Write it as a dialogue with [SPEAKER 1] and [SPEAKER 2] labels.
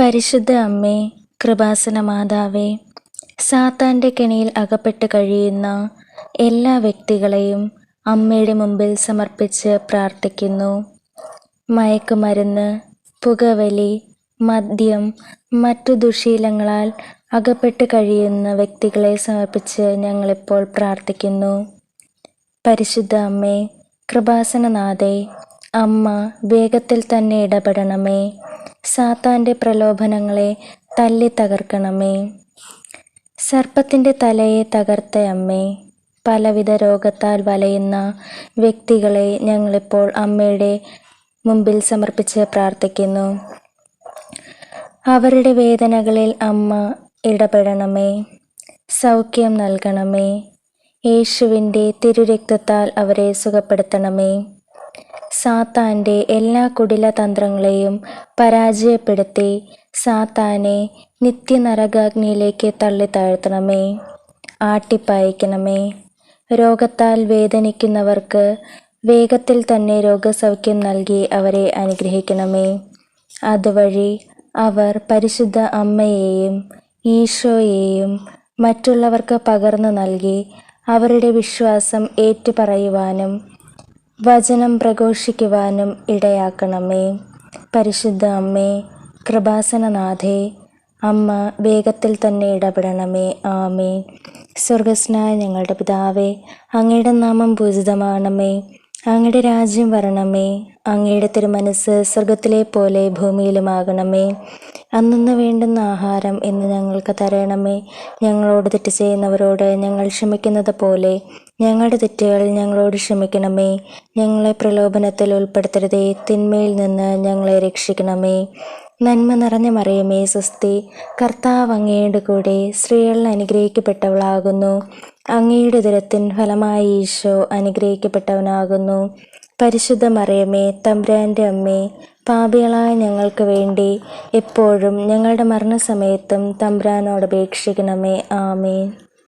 [SPEAKER 1] പരിശുദ്ധ അമ്മേ കൃപാസന മാതാവേ സാത്താന്റെ കെണിയിൽ അകപ്പെട്ട് കഴിയുന്ന എല്ലാ വ്യക്തികളെയും അമ്മയുടെ മുമ്പിൽ സമർപ്പിച്ച് പ്രാർത്ഥിക്കുന്നു. മയക്കുമരുന്ന് പുകവലി മദ്യം മറ്റു ദുശീലങ്ങളാൽ അകപ്പെട്ട് കഴിയുന്ന വ്യക്തികളെ സമർപ്പിച്ച് ഞങ്ങളിപ്പോൾ പ്രാർത്ഥിക്കുന്നു. പരിശുദ്ധ അമ്മേ കൃപാസനനാഥേ അമ്മ വേഗത്തിൽ തന്നെ ഇടപെടണമേ. സാത്താന്റെ പ്രലോഭനങ്ങളെ തല്ലി തകർക്കണമേ. സർപ്പത്തിന്റെ തലയെ തകർത്ത അമ്മേ. പലവിധ രോഗത്താൽ വലയുന്ന വ്യക്തികളെ ഞങ്ങളിപ്പോൾ അമ്മയുടെ മുമ്പിൽ സമർപ്പിച്ച് പ്രാർത്ഥിക്കുന്നു. അവരുടെ വേദനകളിൽ അമ്മ ഇടപെടണമേ. സൗഖ്യം നൽകണമേ. യേശുവിന്റെ തിരുരക്തത്താൽ അവരെ സുഖപ്പെടുത്തണമേ. സാത്താന്റെ എല്ലാ കുടില തന്ത്രങ്ങളെയും പരാജയപ്പെടുത്തി സാത്താനെ നിത്യനരകാഗ്നിയിലേക്ക് തള്ളി താഴ്ത്തണമേ. ആട്ടിപ്പായിക്കണമേ. രോഗത്താൽ വേദനിക്കുന്നവർക്ക് വേഗത്തിൽ തന്നെ രോഗസൗഖ്യം നൽകി അവരെ അനുഗ്രഹിക്കണമേ. അതുവഴി അവർ പരിശുദ്ധ അമ്മയെയും ഈശോയെയും മറ്റുള്ളവർക്ക് പകർന്നു നൽകി അവരുടെ വിശ്വാസം ഏറ്റുപറയുവാനും വചനം പ്രഘോഷിക്കുവാനും ഇടയാക്കണമേ. പരിശുദ്ധ അമ്മേ കൃപാസനനാഥേ അമ്മ വേഗത്തിൽ തന്നെ ഇടപെടണമേ. ആമേ സ്വർഗസ്നായ ഞങ്ങളുടെ പിതാവേ അങ്ങയുടെ നാമം പൂജിതമാണമേ. അങ്ങയുടെ രാജ്യം വരണമേ. അങ്ങയുടെ തിരുമനസ് സ്വർഗത്തിലെ പോലെ ഭൂമിയിലുമാകണമേ. അന്നു വേണ്ടുന്ന ആഹാരം എന്ന് ഞങ്ങൾക്ക് തരണമേ. ഞങ്ങളോട് തെറ്റ് ചെയ്യുന്നവരോട് ഞങ്ങൾ ക്ഷമിക്കുന്നത് പോലെ ഞങ്ങളുടെ തെറ്റുകൾ ഞങ്ങളോട് ക്ഷമിക്കണമേ. ഞങ്ങളെ പ്രലോഭനത്തിൽ ഉൾപ്പെടുത്തരുതേ. തിന്മയിൽ നിന്ന് ഞങ്ങളെ രക്ഷിക്കണമേ. നന്മ നിറഞ്ഞ മറിയമേ സ്വസ്തി. കർത്താവ് അങ്ങയുടെ കൂടെ സ്ത്രീകളിൽ അനുഗ്രഹിക്കപ്പെട്ടവളാകുന്നു. അങ്ങയുടെ ദുരത്തിൻ ഫലമായി ഈശോ അനുഗ്രഹിക്കപ്പെട്ടവനാകുന്നു. പരിശുദ്ധ മറിയമേ തമ്പ്രാന്റെ അമ്മേ പാപികളായ ഞങ്ങൾക്ക് വേണ്ടി എപ്പോഴും ഞങ്ങളുടെ മരണസമയത്തും തമ്പ്രാനോട് അപേക്ഷിക്കണമേ. ആമേൻ.